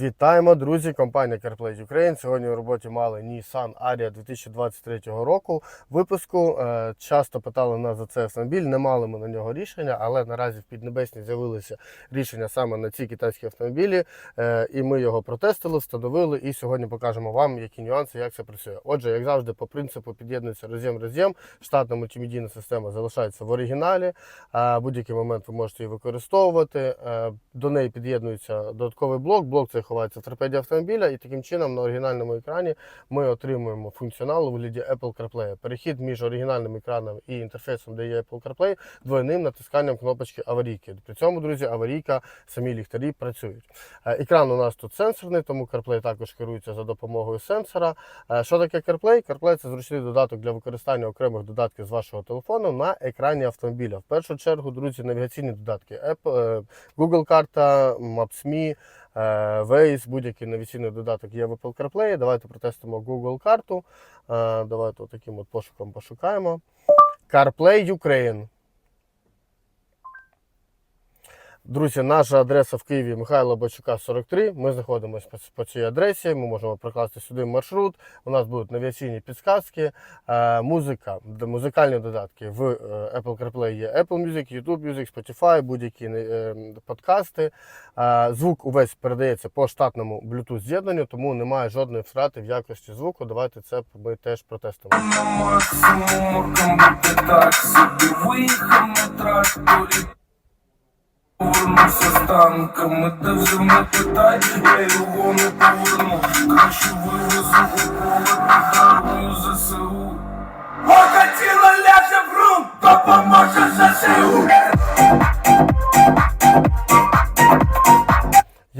Вітаємо, друзі! Компанія CarPlay Ukraine. Сьогодні у роботі мали Nissan Aria 2023 року випуску. Е, Часто питали нас за цей автомобіль. Не мали ми на нього рішення, але наразі в Піднебесній з'явилися рішення саме на ці китайські автомобілі. Е, І ми його протестили, встановили. І сьогодні покажемо вам, які нюанси, як це працює. Отже, як завжди, по принципу під'єднується роз'єм-роз'єм. Штатна мультимедійна система залишається в оригіналі. Будь-який момент ви можете її використовувати. Е, До неї під'єднується додатковий блок. Блок цей ховається в торпеді автомобіля, і таким чином на оригінальному екрані ми отримуємо функціонал у вигляді Apple CarPlay. Перехід між оригінальним екраном і інтерфейсом, де є Apple CarPlay, двойним натисканням кнопочки аварійки. При цьому, друзі, аварійка, самі ліхтарі працюють. Е, Екран у нас тут сенсорний, тому CarPlay також керується за допомогою сенсора. Е, Що таке CarPlay? CarPlay це зручний додаток для використання окремих додатків з вашого телефону на екрані автомобіля. В першу чергу, друзі, навігаційні додатки е, Google карта, Maps.me, Waze, будь-який навіційний додаток є в Apple CarPlay. Давайте протестимо Google карту. Е, Давайте таким от пошуком пошукаємо. CarPlay Ukraine. Друзі, наша адреса в Києві Михайла Бачука 43. Ми знаходимося по, цій адресі. Ми можемо прокласти сюди маршрут. У нас будуть навігаційні підсказки, е, музика, музикальні додатки. В е, Apple CarPlay є Apple Music, YouTube Music, Spotify, будь-які е, подкасти. Звук увесь передається по штатному Bluetooth з'єднанню, тому немає жодної втрати в якості звуку. Давайте це ми теж протестимо. Так собі на тракторі. Танками, де вже не питай, я його не поверну. Краще вивезу у поле подарую ЗСУ. Покатіло ляже в грунт, допоможе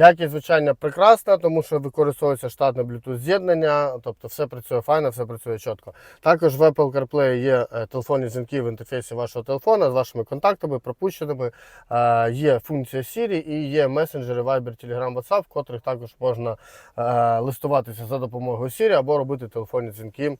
Якість звичайно прекрасна, тому що використовується штатне Bluetooth з'єднання, тобто все працює файно, все працює чітко. Також в Apple CarPlay є е, телефонні дзвінки в інтерфейсі вашого телефона з вашими контактами, пропущеними. Е, Є функція Siri і є месенджери Viber, Telegram, WhatsApp, в котрих також можна е, листуватися за допомогою Siri або робити телефонні дзвінки.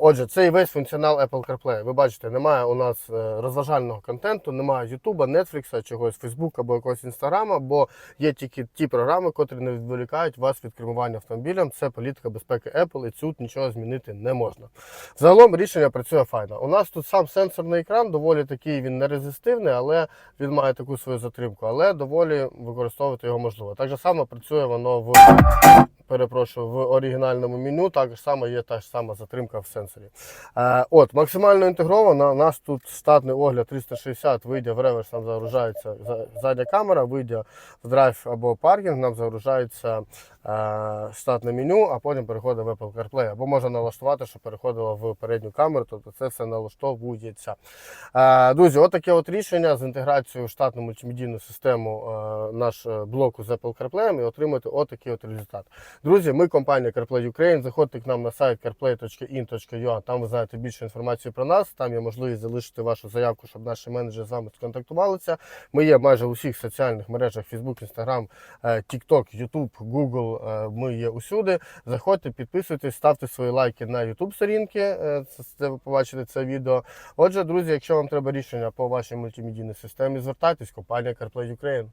Отже, це і весь функціонал Apple CarPlay. Ви бачите, немає у нас розважального контенту, немає YouTube, Netflix, чогось Facebook або якогось Instagram, бо є тільки ті програми, котрі не відволікають вас від кермування автомобілем. Це політика безпеки Apple, і тут нічого змінити не можна. Загалом рішення працює файно. У нас тут сам сенсорний екран, доволі такий він не резистивний, але він має таку свою затримку, але доволі використовувати його можливо. Так само працює воно в перепрошую, в оригінальному меню. Так само є та ж сама затримка в сенсорі. Е, от, максимально інтегровано. У нас тут штатний огляд 360, вийде в реверс, нам загружається задня камера, вийде в драйв або паркінг, нам загружається е, штатне меню, а потім переходить в Apple CarPlay. Або можна налаштувати, щоб переходило в передню камеру, тобто це все налаштовується. Е, друзі, от таке от рішення з інтеграцією в штатну мультимедійну систему е, наш е, блоку з Apple CarPlay і отримати отакий от результат. Друзі, ми компанія CarPlay Ukraine. Заходьте к нам на сайт carplay.in.ua, Там ви знаєте більше інформації про нас. Там є можливість залишити вашу заявку, щоб наші менеджери з вами сконтактувалися. Ми є майже у всіх соціальних мережах: Facebook, Instagram, е, TikTok, YouTube, Google. е, Ми є усюди. Заходьте, підписуйтесь, ставте свої лайки на YouTube сторінки. е, Це ви побачите це відео. Отже, друзі, якщо вам треба рішення по вашій мультимедійній системі, звертайтесь, компанія CarPlay Ukraine.